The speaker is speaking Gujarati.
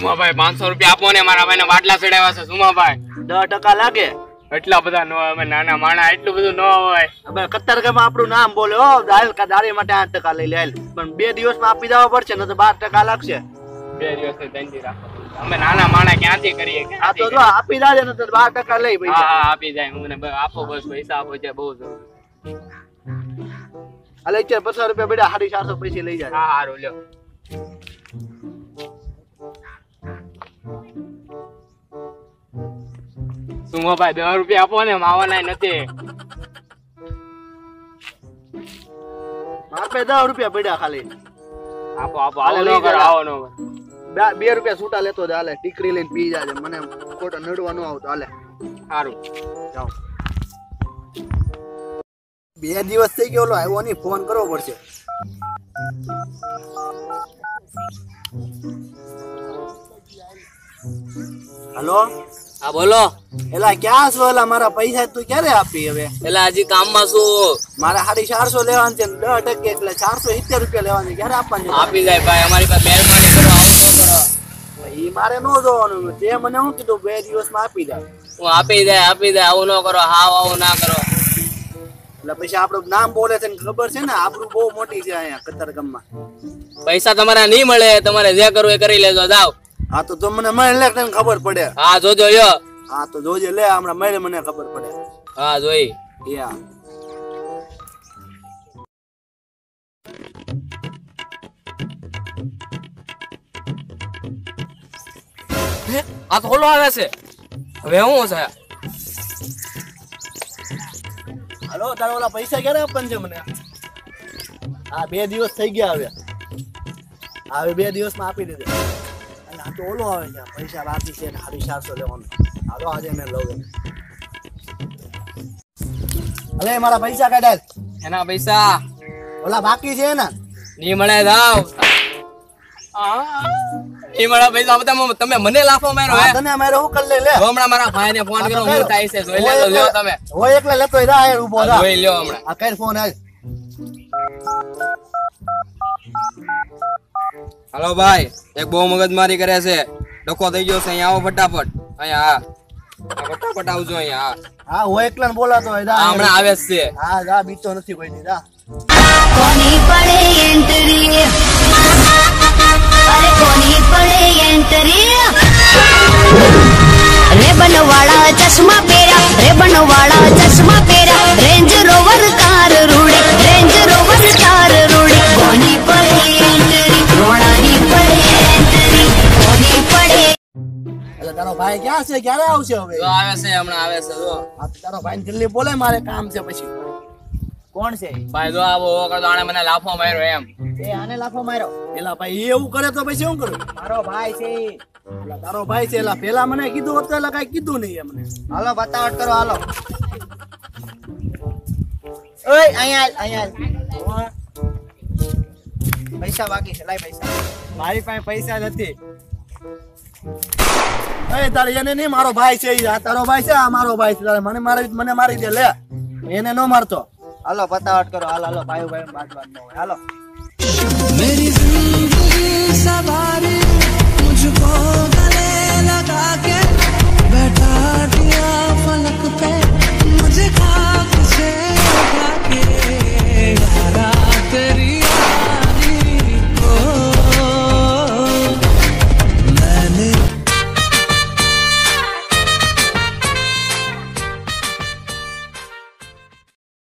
સુમાભાઈ પાંચસો રૂપિયા આપો ને મારા ભાઈને બાટલા ચડાવ્યા છે સુમાભાઈ દસ ટકા લાગે? એટલા બધા ન હોય નાના માણા એટલું બધું ન હોય. હવે કતારગામાં આપણું નામ બોલે હો દાલ કા દારી માટે આઠ ટકા લઈ લે પણ બે દિવસમાં આપી દેવા પડશે ને તો બાર ટકા લાગશે. બે દિવસ તંજી રાખો. અમે નાના માણા ક્યાંથી કરીએ આ તો જો આપી દાજે ને તો બાર ટકા લઈ? હા પૈસા. હા આપી જાય મને આપો બસ પૈસા આપો છે બહુ જરૂરી. અલે ચાર પચાસ રૂપિયા બેડા સાડી ચારસો પૈસા લઈ જાય. હા હારું લ્યો. સુમાભાઈ દસ રૂપિયા આપો ને માવાના નથી. આપે દસ રૂપિયા પડ્યા ખાલી. આપો આપો હાલે નો કરો આવો નો બે- બે રૂપિયા છૂટા લેતો જ હાલે ટીકરી લઈને પી જાજે મને ખોટા નડવા નો આવતો હાલે. સારું. જાઓ. બે દિવસ થઈ ગયો આવ્યો નહીં ફોન કરવો પડશે. હલો? હા બોલો. એલા ક્યાં છો? એલા મારા પૈસા તું ક્યારે આપી હવે? એલા હજી કામમાં છું. મારે સાડી ચારસો લેવાની છે દસ ટકે એટલે ચારસો સિત્તેર રૂપિયા લેવાની ક્યારે આપવાની? આપી જાય ભાઈ અમારી પાસે મહેરબાની કરો આવું કરો મારે નો જોવાનું તે મને શું કીધું બે દિવસમાં આપી દે. હું આપી દે આપી દે આવું ન કરો હાવ આવું ના કરો. એટલે પછી આપણું નામ બોલે છે ને ખબર છે ને આપણું બહુ મોટી છે અહીંયા કતારગામમાં. પૈસા તમારા નહીં મળે તમારે જે કરવું એ કરી લેજો જાવ હા તો તો મને મળે એટલે તને ખબર પડે. હા જોજો યો હા તો જોજે લે હમણાં મળે મને ખબર પડે. હા જોઈ. યા આ તો ઓલો આવે છે. હવે હું છે? હાલો તારા ઓલા પૈસા ક્યારે આપવાના છે મને? હા બે દિવસ થઈ ગયા હવે. હવે બે દિવસમાં આપી દેજે. અને આ તો ઓલો આવે છે પૈસા બાકી છે ને સાડી ચારસો લેવાનું. હાલો આજે એને લઉં. અલે મારા પૈસા કાઢાય એના પૈસા? ઓલા બાકી છે ને? ની મળે દાવ એ મળે પૈસા બધા તમે મને લાફો માર્યો હા, તને મારે હું કરી લે. લે હમણાં મારા ભાઈને ફોન કર્યો હું થાય છે જોઈ લેજો તમે. હોય એકલા લેતો રા યાર ઊભો હા, જોઈ લ્યો હમણાં. આ કઈ ફોન આય હાલો ભાઈ એક બહુ મગજમારી કરે છે. ડખો થઈ ગયો છે અહીંયા આવો ફટાફટ. અહીંયા હા. ફટાફટ આવજો અહીંયા હા. હા હું એકલા બોલાતો હોય રા હમણાં આવે જ છે. હા બીતો નથી કોઈ ની રા કોની પડે એન્ટ્રી અરે કોની પડે એન્ટ્રી ભાઈ ક્યાં છે? ક્યારે આવશે હવે? આવે છે હમણાં આવે છે જો. તારો ભાઈ જલ્દી બોલે મારે કામ છે પછી. કોણ છે? ભાઈ જો આવો કરતો આને મને લાફો માર્યો એમ. એ આને લાફો માર્યો? પેલા ભાઈ એવું કરે તો પછી શું કરું? મારો ભાઈ છે. તારો ભાઈ છે એલા પેલા મને કીધું હોત એલા કઈ કીધું નહીં એમને. હાલો બતાવટ કરો હાલો. ઓય અહીંયા અહીંયા પૈસા બાકી છે લાય પૈસા. મારી પાસે પૈસા નથી. અરે તારે એને નહીં, મારો ભાઈ છે આ તારો ભાઈ છે, આ મારો ભાઈ છે. તારે મને મારી મને મારી દે, લે. એને નો મારતો. હાલો, પતાવટ કરો. હાલો હાલો, ભાઈ ભાઈ વાત વાત નો હાલો. મેરી જિંદગી